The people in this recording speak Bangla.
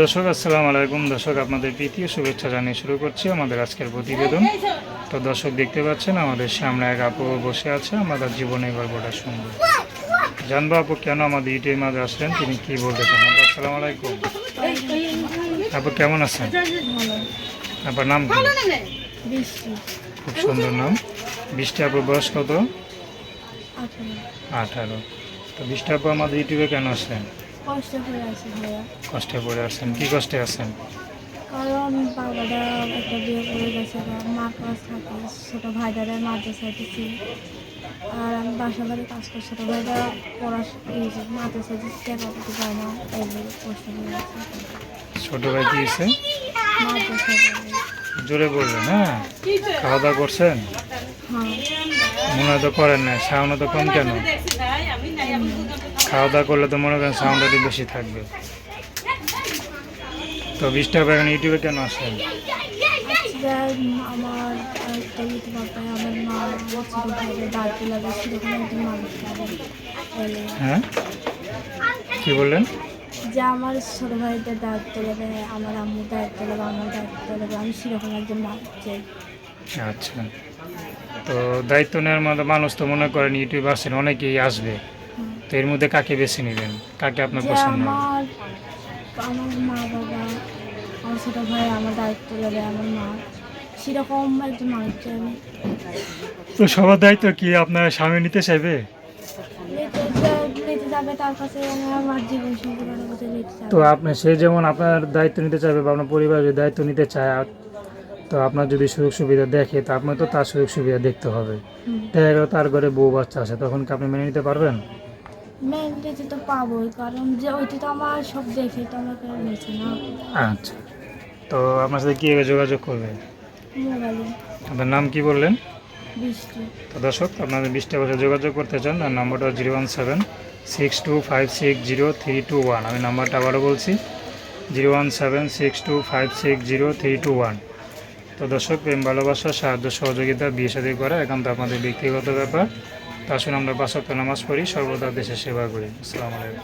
দর্শক আসসালামু আলাইকুম। দর্শক আপনাদের প্রীতি শুভেচ্ছা জানিয়ে শুরু করছি আমাদের আজকের প্রতিবেদন। তো দর্শক দেখতে পাচ্ছেন আমাদের সামনে এক আপু বসে আছে আমাদের জীবনের গল্পটা শুনব। জানব আপু কেন আমাদের ইউটিউবের মাঝে আসলেন? তিনি কি বলতে চান? আপু আসসালামু আলাইকুম। আপু কেমন আছেন? আপনার নাম কি? খুব সুন্দর নাম। বৃষ্টি আপুর বয়স কত? আঠারো। আঠারো। তো বৃষ্টি আপু আমাদের ইউটিউবে কেন আসলেন? কষ্ট হয়ে আছে ভাইয়া। কষ্টে পড়ে আছেন কি কষ্টে আছেন? কারণ বাবাটা একটা বিয়ে করে গেছে মার কাছ থাকে ছোটো ভাইদারে মাদ্রাসা দিচ্ছি আর আমি বাসা বাড়ি কাজ করছি ছোটো ভাইটা পড়া মাদ্রাসা দিচ্ছি টাকা দিতে পারে না এই জন্য কষ্ট হয়ে আছে। ছোট ভাই কি হয়েছে জোরে বলবেন হ্যাঁ? খাওয়া দাওয়া করছেন? হ্যাঁ। মনে তো করেন না সাউন্ড তো কম কেন? খাওয়া দাওয়া করলে তো মনে করেন সাউন্ড একটু বেশি থাকবে। তো বিশটা এখন ইউটিউবে কেন আসেন? আমার বাপায় আমার মা লাগে সেরকম একজন মানুষ হ্যাঁ? কি বললেন? যে আমার ছোটো ভাইদের দায়িত্ব নেবে আমার আম্মুর দায়িত্ব নেবে আমার দায়িত্ব নেবে আমি সেরকম একজন মানুষ চাই। আচ্ছা। তো দায়িত্ব নেওয়ার মধ্যে মানুষ তো মনে করেন ইউটিউব আসেন অনেকেই আসবে। তো এর মধ্যে কাকে বেছে নেবেন? কাকে আপনার পছন্দ? আমার আমার মা বাবা আমার ছোটো ভাই আমার দায়িত্ব নেবে আমার মা সেরকম একজন মানুষ আমি তো সবার দায়িত্ব কি আপনার স্বামী নিতে চাইবে? তো আপনি সে যেমন আপনার দায়িত্ব নিতে চাইবে বা আপনার পরিবার যদি দায়িত্ব নিতে চায় আর- তো আপনার যদি সুযোগ সুবিধা দেখে তো আপনার তো তার সুযোগ সুবিধা দেখতে হবে। দেখা গেল তার ঘরে বউ বাচ্চা আছে তখন কি আপনি মেনে নিতে পারবেন? নিতে তো পাবোই কারণ যে ওইটা তো আমার সব দেখে তো আমাকে নিচ্ছে না আচ্ছা। তো আপনার সাথে কীভাবে যোগাযোগ করবে? মোবাইলে। আপনার নাম কি বললেন? বৃষ্টি। তো দর্শক আপনাদের বিশটা বছর যোগাযোগ করতে চান তার নম্বরটা zero one seven six two five six zero three two one. আমি নাম্বারটা আবারও বলছি zero one seven six two five six zero three two one. তো দর্শক প্রেম ভালোবাসা সাহায্য সহযোগিতা বিয়ে সাদী করা একান্ত আপনাদের ব্যক্তিগত ব্যাপার। শুনে আমরা বাসক্ত নামাজ পড়ি সর্বদা দেশের সেবা করি। আসসালামু আলাইকুম।